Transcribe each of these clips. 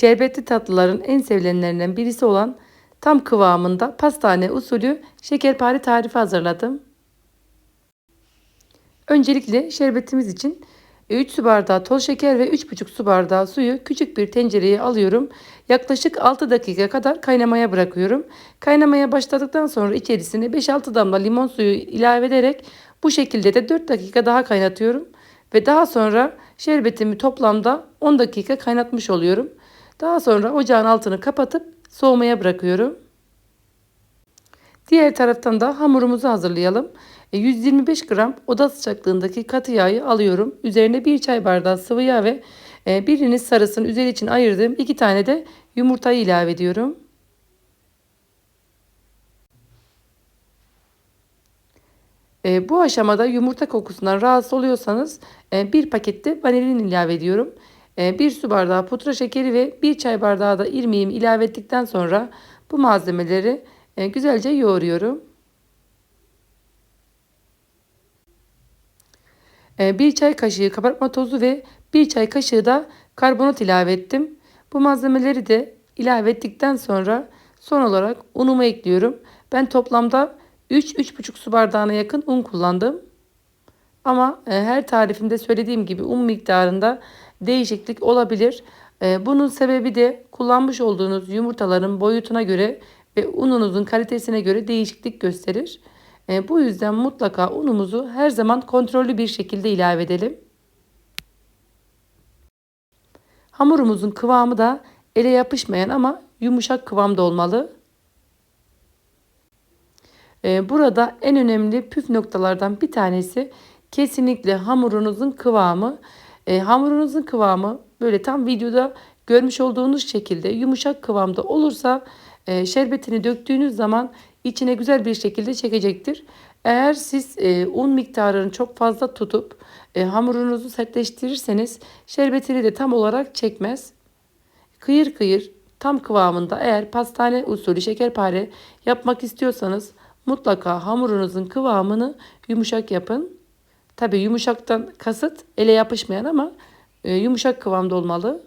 Şerbetli tatlıların en sevilenlerinden birisi olan tam kıvamında pastane usulü şekerpare tarifi hazırladım. Öncelikle şerbetimiz için 3 su bardağı toz şeker ve 3,5 su bardağı suyu küçük bir tencereye alıyorum. Yaklaşık 6 dakika kadar kaynamaya bırakıyorum. Kaynamaya başladıktan sonra içerisine 5-6 damla limon suyu ilave ederek bu şekilde de 4 dakika daha kaynatıyorum. Ve daha sonra şerbetimi toplamda 10 dakika kaynatmış oluyorum. Daha sonra ocağın altını kapatıp soğumaya bırakıyorum. Diğer taraftan da hamurumuzu hazırlayalım. 125 e, gram oda sıcaklığındaki katı yağı alıyorum. Üzerine bir çay bardağı sıvı yağ ve e, birinin sarısını üzeri için ayırdığım iki tane de yumurtayı ilave ediyorum. E, bu aşamada yumurta kokusundan rahatsız oluyorsanız bir pakette vanilin ilave ediyorum. Bir su bardağı pudra şekeri ve bir çay bardağı da irmiğimi ilave ettikten sonra bu malzemeleri güzelce yoğuruyorum. Ee, bir çay kaşığı kabartma tozu ve bir çay kaşığı da karbonat ilave ettim. Bu malzemeleri de ilave ettikten sonra son olarak unumu ekliyorum. Ben toplamda 3-3,5 su bardağına yakın un kullandım. Ama e, her tarifimde söylediğim gibi un miktarında değişiklik olabilir. E, bunun sebebi de kullanmış olduğunuz yumurtaların boyutuna göre ve ununuzun kalitesine göre değişiklik gösterir. E, bu yüzden mutlaka unumuzu her zaman kontrollü bir şekilde ilave edelim. Hamurumuzun kıvamı da ele yapışmayan ama yumuşak kıvamda olmalı. E, burada en önemli püf noktalardan bir tanesi kesinlikle hamurunuzun kıvamı. E, hamurunuzun kıvamı böyle tam videoda görmüş olduğunuz şekilde yumuşak kıvamda olursa e, şerbetini döktüğünüz zaman içine güzel bir şekilde çekecektir. Eğer siz e, un miktarını çok fazla tutup e, hamurunuzu sertleştirirseniz şerbetini de tam olarak çekmez. Kıyır kıyır tam kıvamında eğer pastane usulü şekerpare yapmak istiyorsanız mutlaka hamurunuzun kıvamını yumuşak yapın. Tabi yumuşaktan kasıt ele yapışmayan ama e, yumuşak kıvamda olmalı.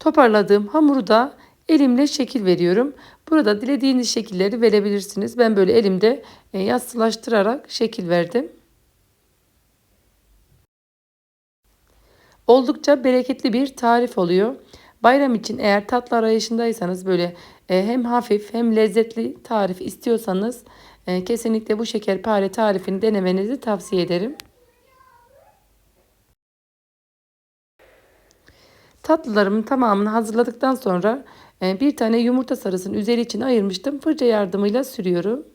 Toparladığım hamuru da elimle şekil veriyorum. Burada dilediğiniz şekilleri verebilirsiniz. Ben böyle elimde e, yassılaştırarak şekil verdim. Oldukça bereketli bir tarif oluyor. Bayram için eğer tatlı arayışındaysanız böyle e, hem hafif hem lezzetli tarif istiyorsanız kesinlikle bu şekerpare tarifini denemenizi tavsiye ederim. Tatlılarımın tamamını hazırladıktan sonra e, bir tane yumurta sarısını üzeri için ayırmıştım. Fırça yardımıyla sürüyorum.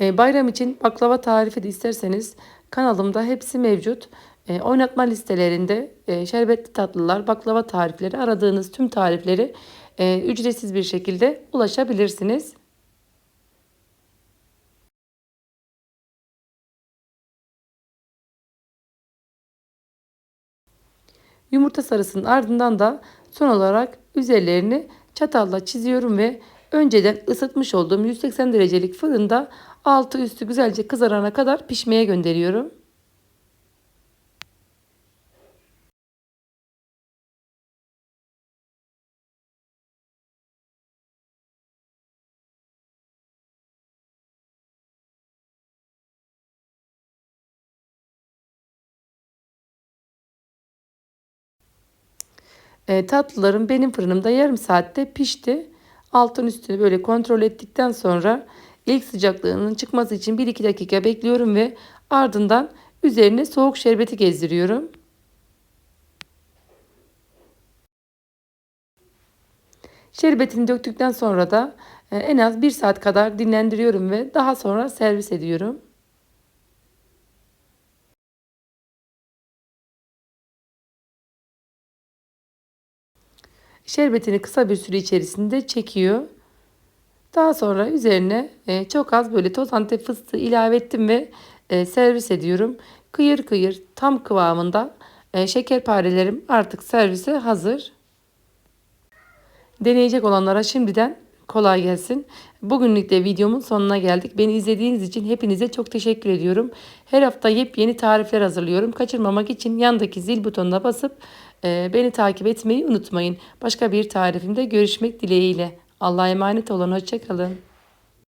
E, bayram için baklava tarifi de isterseniz kanalımda hepsi mevcut. E, oynatma listelerinde şerbetli tatlılar, baklava tarifleri aradığınız tüm tarifleri ücretsiz bir şekilde ulaşabilirsiniz. Yumurta sarısının ardından da son olarak üzerlerini çatalla çiziyorum ve önceden ısıtmış olduğum 180 derecelik fırında altı üstü güzelce kızarana kadar pişmeye gönderiyorum. E, tatlılarım benim fırınımda yarım saatte pişti. Altın üstünü böyle kontrol ettikten sonra ilk sıcaklığının çıkması için 1-2 dakika bekliyorum ve ardından üzerine soğuk şerbeti gezdiriyorum. Şerbetini döktükten sonra da e, en az 1 saat kadar dinlendiriyorum ve daha sonra servis ediyorum. Şerbetini kısa bir süre içerisinde çekiyor. Daha sonra üzerine e, çok az böyle toz antep fıstığı ilave ettim ve e, servis ediyorum. Kıyır kıyır tam kıvamında e, şekerparelerim artık servise hazır. Deneyecek olanlara şimdiden Kolay gelsin. Bugünlük de videomun sonuna geldik. Beni izlediğiniz için hepinize çok teşekkür ediyorum. Her hafta yepyeni tarifler hazırlıyorum. Kaçırmamak için yandaki zil butonuna basıp e, beni takip etmeyi unutmayın. Başka bir tarifimde görüşmek dileğiyle. Allah'a emanet olun. Hoşçakalın.